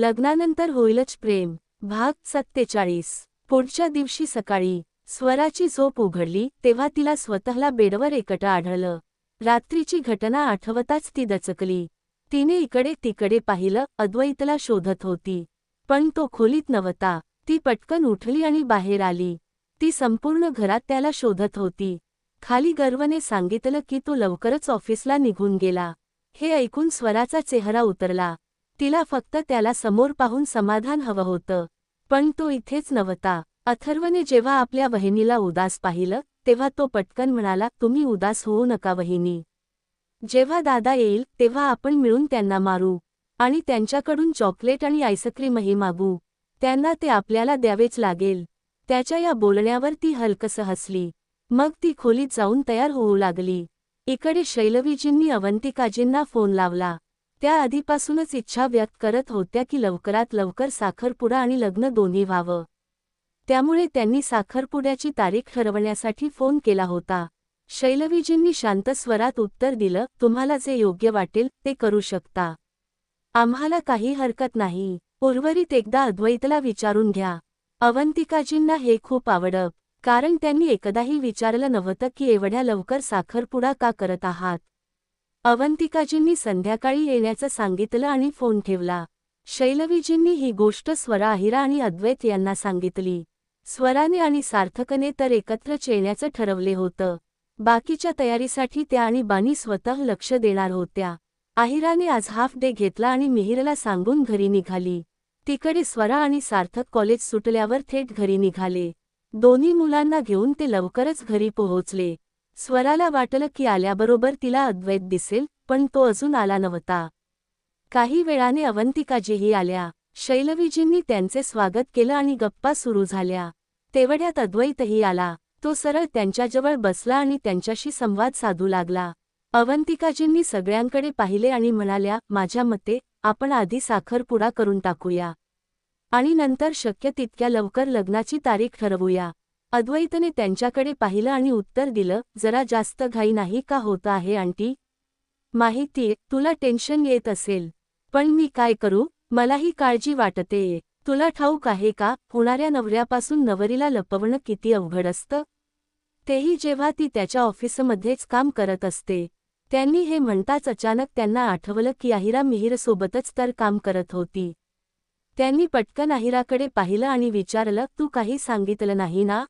लग्नानंतर होईलच प्रेम. भाग सत्तेचाळीस. पुढच्या दिवशी सकाळी स्वराची झोप उघडली तेव्हा तिला स्वतःला बेडवर एकटं आढळलं. रात्रीची घटना आठवताच ती दचकली. तिने इकडे तिकडे पाहिलं अद्वैतला शोधत होती. पण तो खोलीत नव्हता. ती पटकन उठली आणि बाहेर आली. ती संपूर्ण घरात त्याला शोधत होती. खाली गर्वने सांगितलं की तो लवकरच ऑफिसला निघून गेला. हे ऐकून स्वराचा चेहरा उतरला. तिला फक्त त्याला समोर पाहून समाधान हवं होतं. पण तो इथेच नव्हता. अथर्वने जेव्हा आपल्या वहिनीला उदास पाहिलं तेव्हा तो पटकन म्हणाला तुम्ही उदास होऊ नका वहिनी. जेव्हा दादा येईल तेव्हा आपण मिळून त्यांना मारू. आणि त्यांच्याकडून चॉकलेट आणि आईस्क्रीमही मागू. त्यांना ते आपल्याला द्यावेच लागेल. त्याच्या या बोलण्यावर ती हलकस हसली. मग ती खोलीत जाऊन तयार होऊ लागली. इकडे शैलवीजींनी अवंतिकाजींना फोन लावला. त्या आधीपासूनच इच्छा व्यक्त करत होत्या की लवकरात लवकर साखरपुडा आणि लग्न दोन्ही व्हावं. त्यामुळे त्यांनी साखरपुड्याची तारीख ठरवण्यासाठी फोन केला होता. शैलवीजींनी शांत स्वरात उत्तर दिलं तुम्हाला जे योग्य वाटेल ते करू शकता. आम्हाला काही हरकत नाही. उर्वरित एकदा अद्वैतला विचारून घ्या. अवंतिकाजींना हे खूप आवडत कारण त्यांनी एकदाही विचारलं नव्हतं की एवढ्या लवकर साखरपुडा का करत आहात. अवंतिकाजींनी संध्याकाळी येण्याचं सांगितलं आणि फोन ठेवला. शैलवीजींनी ही गोष्ट स्वरा अहिरा आणि अद्वैत यांना सांगितली. स्वराने आणि सार्थकने तर एकत्रच येण्याचं ठरवले होतं. बाकीच्या तयारीसाठी त्या आणि बानी स्वतः लक्ष देणार होत्या. आहिराने आज हाफ डे घेतला आणि मिहिरला सांगून घरी निघाली. तिकडे स्वरा आणि सार्थक कॉलेज सुटल्यावर थेट घरी निघाले. दोन्ही मुलांना घेऊन ते लवकरच घरी पोहोचले. स्वराला वाटलं की आल्याबरोबर तिला अद्वैत दिसेल पण तो अजून आला नव्हता. काही वेळाने अवंतिकाजीही आल्या. शैलवीजींनी त्यांचे स्वागत केलं आणि गप्पा सुरू झाल्या. तेवढ्यात अद्वैतही आला. तो सरळ त्यांच्याजवळ बसला आणि त्यांच्याशी संवाद साधू लागला. अवंतिकाजींनी सगळ्यांकडे पाहिले आणि म्हणाल्या माझ्या मते आपण आधी साखरपुडा करून टाकूया. आणि नंतर शक्य तितक्या लवकर लग्नाची तारीख ठरवूया. अद्वैतने त्यांच्याकडे पाहिलं आणि उत्तर दिलं जरा जास्त घाई नाही का होत आहे आंटी? माहितीये तुला टेन्शन येत असेल. पण मी काय करू? मलाही काळजी वाटते तुला ठाऊक आहे का होणाऱ्या नवऱ्यापासून नवरीला लपवणं किती अवघड असतं? तेही जेव्हा ती त्याच्या ऑफिसमध्येच काम करत असते. त्यांनी हे म्हणताच अचानक त्यांना आठवलं की आहिरा मिहिरसोबतच तर काम करत होती. त्यांनी पटकन आहिराकडे पाहिलं आणि विचारलं तू काही सांगितलं नाही ना?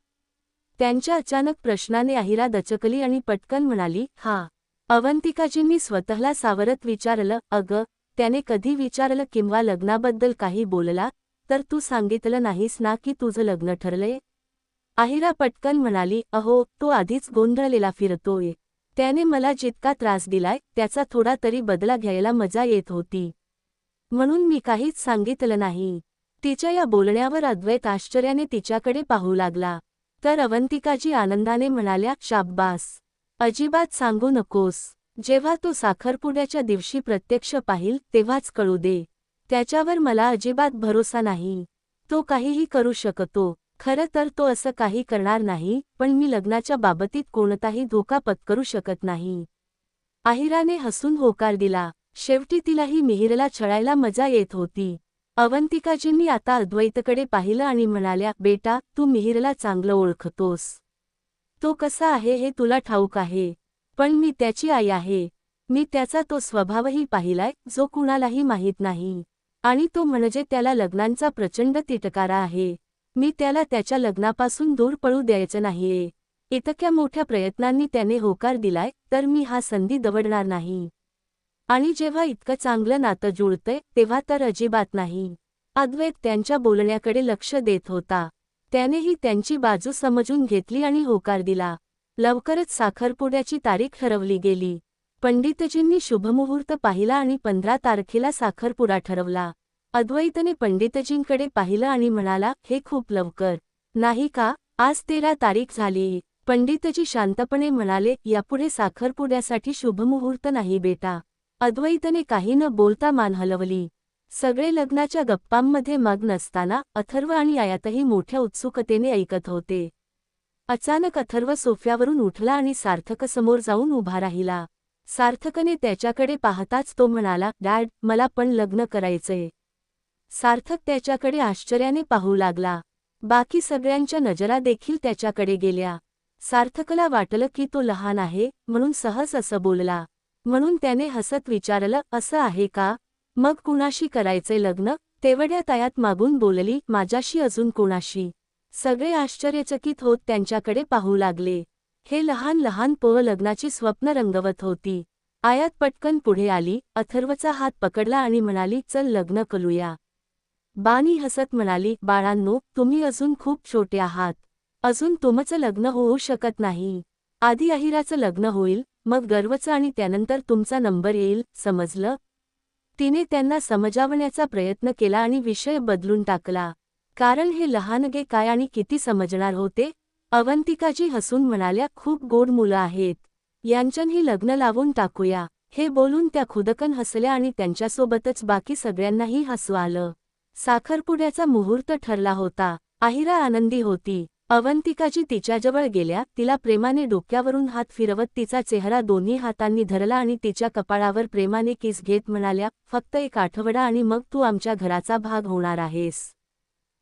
त्यांच्या अचानक प्रश्नाने आहिरा दचकली आणि पटकन म्हणाली हा अवंतिकाजींनी स्वतःला सावरत विचारलं अगं त्याने कधी विचारलं किंवा लग्नाबद्दल काही बोलला तर तू सांगितलं नाहीस ना की तुझं लग्न ठरलंय? आहिरा पटकन म्हणाली अहो तो आधीच गोंधळलेला फिरतोय. त्याने मला जितका त्रास दिलाय त्याचा थोडा तरी बदला घ्यायला मजा येत होती. म्हणून मी काहीच सांगितलं नाही. तिच्या या बोलण्यावर अद्वैत आश्चर्याने तिच्याकडे पाहू लागला. तर अवंतिकाजी आनंदाने म्हणाल्या शाब्बास अजिबात सांगू नकोस. जेव्हा तो साखरपुड्याच्या दिवशी प्रत्यक्ष पाहिल तेव्हाच कळू दे. त्याच्यावर मला अजिबात भरोसा नाही. तो काहीही करू शकतो. खरं तर तो असं काही करणार नाही पण मी लग्नाच्या बाबतीत कोणताही धोका पत्करू शकत नाही. आहिराने हसून होकार दिला. शेवटी तिलाही मिहिरला छळायला मजा येत होती. अवंतिकाजींनी आता अद्वैतकडे पाहिलं आणि म्हणाल्या बेटा तू मिहिरला चांगलं ओळखतोस. तो कसा आहे हे तुला ठाऊक आहे. पण मी त्याची आई आहे. मी त्याचा तो स्वभावही पाहिलाय जो कुणालाही माहीत नाही. आणि तो म्हणजे त्याला लग्नांचा प्रचंड तिटकारा आहे. मी त्याला त्याच्या लग्नापासून दूर पळू द्यायचं नाहीये. इतक्या मोठ्या प्रयत्नांनी त्याने होकार दिलाय तर मी हा संधी दवडणार नाही. आणि जेव्हा इतकं चांगलं नातं जुळतंय तेव्हा तर अजिबात नाही. अद्वैत त्यांच्या बोलण्याकडे लक्ष देत होता. त्यानेही त्यांची बाजू समजून घेतली आणि होकार दिला. लवकरच साखरपुड्याची तारीख ठरवली गेली. पंडितजींनी शुभमुहूर्त पाहिला आणि पंधरा तारखेला साखरपुडा ठरवला. अद्वैतने पंडितजींकडे पाहिलं आणि म्हणाला हे खूप लवकर. नाही का? आज तेरा तारीख झाली. पंडितजी शांतपणे म्हणाले यापुढे साखरपुड्यासाठी शुभमुहूर्त नाही बेटा. अद्वैतने काही न बोलता मान हलवली. सगळे लग्नाच्या गप्पांमध्ये मग्न असताना अथर्व आणि आयातही मोठ्या उत्सुकतेने ऐकत होते. अचानक अथर्व सोफ्यावरून उठला आणि सार्थकसमोर जाऊन उभा राहिला. सार्थकने त्याच्याकडे पाहताच तो म्हणाला डॅड मला पण लग्न करायचंय. सार्थक त्याच्याकडे आश्चर्याने पाहू लागला. बाकी सगळ्यांच्या नजरा देखील त्याच्याकडे गेल्या. सार्थकला वाटलं की तो लहान आहे म्हणून सहज असं बोलला. म्हणून त्याने हसत विचारलं असं आहे का? मग कुणाशी करायचे लग्न? तेवढ्या तयात मागून बोलली माझ्याशी अजून कोणाशी? सगळे आश्चर्यचकित होत त्यांच्याकडे पाहू लागले. हे लहान लहान पोह लग्नाची स्वप्न रंगवत होती. आयात पटकन पुढे आली अथर्वचा हात पकडला आणि म्हणाली चल लग्न करूया. बानी हसत म्हणाली बाळांनो तुम्ही अजून खूप छोटे आहात. अजून तुमचं लग्न होऊ शकत नाही. आधी अहिराचं लग्न होईल मग गर्वचं आणि त्यानंतर तुमचा नंबर येईल समजलं? तिने त्यांना समजावण्याचा प्रयत्न केला आणि विषय बदलून टाकला. कारण हे लहानगे काय आणि किती समजणार होते? अवंतिकाजी हसून म्हणाल्या खूप गोड मुलं आहेत. यांच्यानही लग्न लावून टाकूया. हे बोलून त्या खुदकन हसल्या आणि त्यांच्यासोबतच बाकी सगळ्यांनाही हसू आलं. साखरपुड्याचा मुहूर्त ठरला होता. आहिरा आनंदी होती. अवंतिकाजी तिच्याजवळ गेल्या तिला प्रेमाने डोक्यावरून हात फिरवत तिचा चेहरा दोन्ही हातांनी धरला आणि तिच्या कपाळावर प्रेमाने किस घेत म्हणाल्या फक्त एक आठवडा आणि मग तू आमच्या घराचा भाग होणार आहेस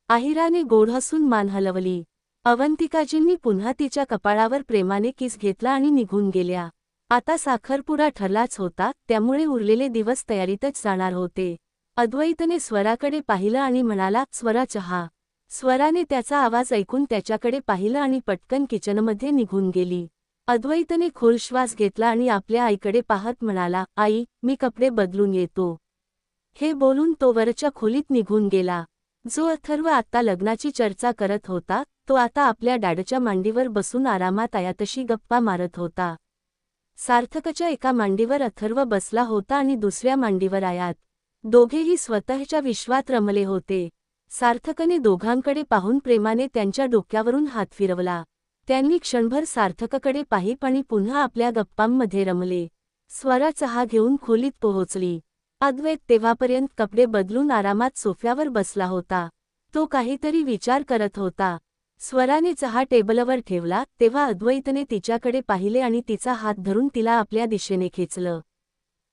आहिराने गोड हसून मान हलवली. अवंतिकाजींनी पुन्हा तिच्या कपाळावर प्रेमाने किस घेतला आणि निघून गेल्या. आता साखरपुरा ठरलाच होता त्यामुळे उरलेले दिवस तयारीतच जाणार होते. अद्वैतने स्वराकडे पाहिलं आणि म्हणाला स्वरा चहा. स्वराने त्याचा आवाज ऐकून त्याच्याकडे पाहिलं आणि पटकन किचनमध्ये निघून गेली. अद्वैतने खोल श्वास घेतला आणि आपल्या आईकडे पाहत म्हणाला आई मी कपडे बदलून येतो. हे बोलून तो वरच्या खोलीत निघून गेला. जो अथर्व आत्ता लग्नाची चर्चा करत होता तो आता आपल्या डॅडच्या मांडीवर बसून आरामात आयातशी गप्पा मारत होता. सार्थकच्या एका मांडीवर अथर्व बसला होता आणि दुसऱ्या मांडीवर आयात. दोघेही स्वतःच्या विश्वात रमले होते. सार्थकने दोघांकडे पाहून प्रेमाने त्यांच्या डोक्यावरून हात फिरवला. त्यांनी क्षणभर सार्थककडे पाहिप आणि पुन्हा आपल्या गप्पांमध्ये रमले. स्वरा चहा घेऊन खोलीत पोहोचली. अद्वैत तेव्हापर्यंत कपडे बदलून आरामात सोफ्यावर बसला होता. तो काहीतरी विचार करत होता. स्वराने चहा टेबलवर ठेवला तेव्हा अद्वैतने तिच्याकडे पाहिले आणि तिचा हात धरून तिला आपल्या दिशेने खेचलं.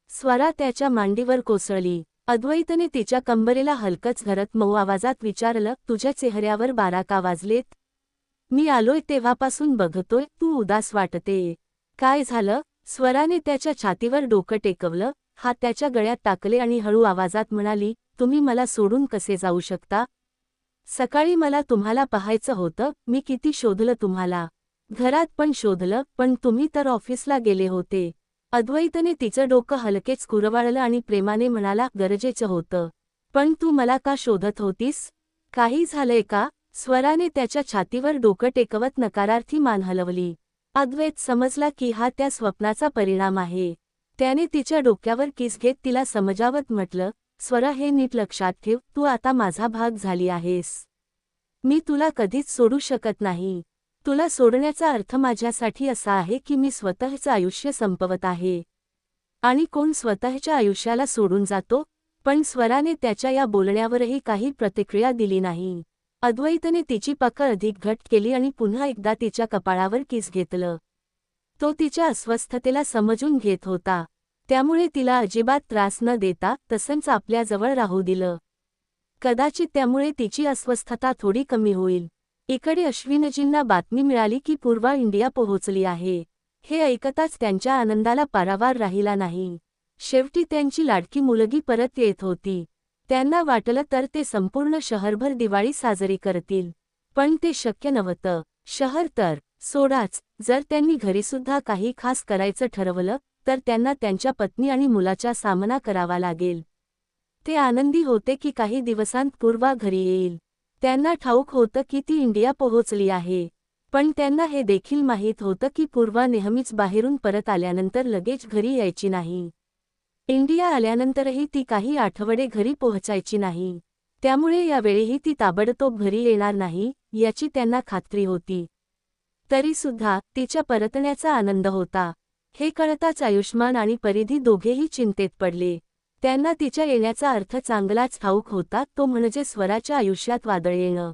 स्वरा त्याच्या मांडीवर कोसळली. अद्वैतने तिच्या कंबरेला हलकच घरत मऊ आवाजात विचारलं तुझ्या चेहऱ्यावर बारा का वाजलेत? मी आलोय तेव्हापासून बघतोय तू उदास वाटते. काय झालं? स्वराने त्याच्या छातीवर डोकं टेकवलं हात त्याच्या गळ्यात टाकले आणि हळू आवाजात म्हणाली तुम्ही मला सोडून कसे जाऊ शकता? सकाळी मला तुम्हाला पाहायचं होतं मी किती शोधलं तुम्हाला. घरात पण शोधलं पण तुम्ही तर ऑफिसला गेले होते. अद्वैतने तिचं डोकं हलकेच कुरवाळलं आणि प्रेमाने म्हणाला गरजेचं होतं. पण तू मला का शोधत होतीस? काही झालंय का? स्वराने त्याच्या छातीवर डोकं टेकवत नकारार्थी मान हलवली. अद्वैत समजला की हा त्या स्वप्नाचा परिणाम आहे. त्याने तिच्या डोक्यावर किस घेत तिला समजावत म्हटलं स्वरा हे नीट लक्षात ठेव तू आता माझा भाग झाली आहेस. मी तुला कधीच सोडू शकत नाही. तुला सोडण्याचा अर्थ माझ्यासाठी असा आहे की मी स्वतःचं आयुष्य संपवत आहे. आणि कोण स्वतःच्या आयुष्याला सोडून जातो पण स्वराने त्याच्या या बोलण्यावरही काही प्रतिक्रिया दिली नाही. अद्वैतने तिची पकड अधिक घट केली आणि पुन्हा एकदा तिच्या कपाळावर किस घेतलं. तो तिच्या अस्वस्थतेला समजून घेत होता. त्यामुळे तिला अजिबात त्रास न देता तसंच आपल्याजवळ राहू दिलं. कदाचित त्यामुळे तिची अस्वस्थता थोडी कमी होईल. इकडे अश्विनजींना बातमी मिळाली की पूर्वा इंडिया पोहोचली आहे. हे ऐकताच त्यांच्या आनंदाला पारावार राहिला नाही. शेवटी त्यांची लाडकी मुलगी परत येत होती. त्यांना वाटलं तर ते संपूर्ण शहरभर दिवाळी साजरी करतील. पण ते शक्य नव्हतं. शहर तर सोडाच जर त्यांनी घरीसुद्धा काही खास करायचं ठरवलं तर त्यांना त्यांच्या पत्नी आणि मुलाचा सामना करावा लागेल. ते आनंदी होते की काही दिवसांत पूर्वा घरी येईल. त्यांना ठाऊक होतं की ती इंडिया पोहोचली आहे. पण त्यांना हे देखील माहीत होतं की पूर्वा नेहमीच बाहेरून परत आल्यानंतर लगेच घरी यायची नाही. इंडिया आल्यानंतरही ती काही आठवडे घरी पोहोचायची नाही. त्यामुळे यावेळीही ती ताबडतोब घरी येणार नाही याची त्यांना खात्री होती. तरीसुद्धा तिच्या परतण्याचा आनंद होता. हे कळताच आयुष्मान आणि परिधी दोघेही चिंतेत पडले. त्यांना तिच्या येण्याचा अर्थ चांगलाच ठाऊक होता तो म्हणजे स्वराच्या आयुष्यात वादळ येणं.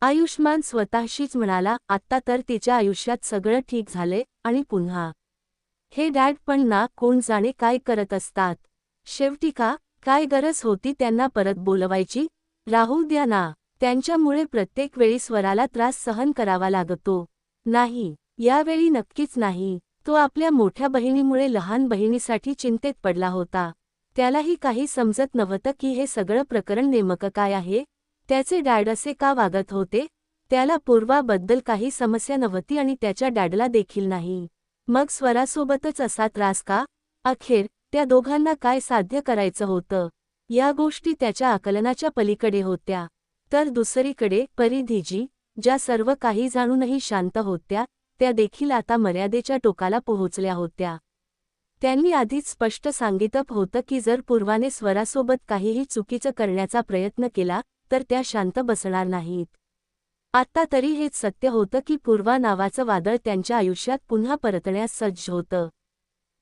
आयुष्मान स्वतःशीच म्हणाला आत्ता तर तिच्या आयुष्यात सगळं ठीक झाले आणि पुन्हा. हे डॅड पण ना कोण जाणे काय करत असतात. शेवटी का काय गरज होती त्यांना परत बोलवायची? राहू द्या ना. त्यांच्यामुळे प्रत्येक वेळी स्वराला त्रास सहन करावा लागतो. नाही. यावेळी नक्कीच नाही. तो आपल्या मोठ्या बहिणीमुळे लहान बहिणीसाठी चिंतेत पडला होता. त्यालाही काही समजत नव्हतं की हे सगळं प्रकरण नेमकं काय आहे त्याचे डॅड असे का वागत होते त्याला पूर्वाबद्दल काही समस्या नव्हती आणि त्याच्या डॅडला देखील नाही. मग स्वरासोबतच असा त्रास का? अखेर त्या दोघांना काय साध्य करायचं होतं? या गोष्टी त्याच्या आकलनाच्या पलीकडे होत्या. तर दुसरीकडे परिधीजी ज्या सर्व काही जाणूनही शांत होत्या त्या देखील आता मर्यादेच्या टोकाला पोहोचल्या होत्या. त्यांनी आधीच स्पष्ट सांगितप होतं की जर पूर्वाने स्वरासोबत काहीही चुकीचं करण्याचा प्रयत्न केला तर त्या शांत बसणार नाहीत. आत्ता तरी हेच सत्य होतं की पूर्वा नावाचं वादळ त्यांच्या आयुष्यात पुन्हा परतण्यास सज्ज होतं.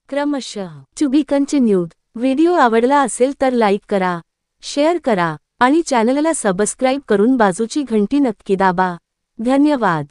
क्रमशः टू बी कंटिन्यूड व्हिडिओ आवडला असेल तर लाईक करा शेअर करा आणि चॅनलला सबस्क्राईब करून बाजूची घंटी नक्की दाबा. धन्यवाद.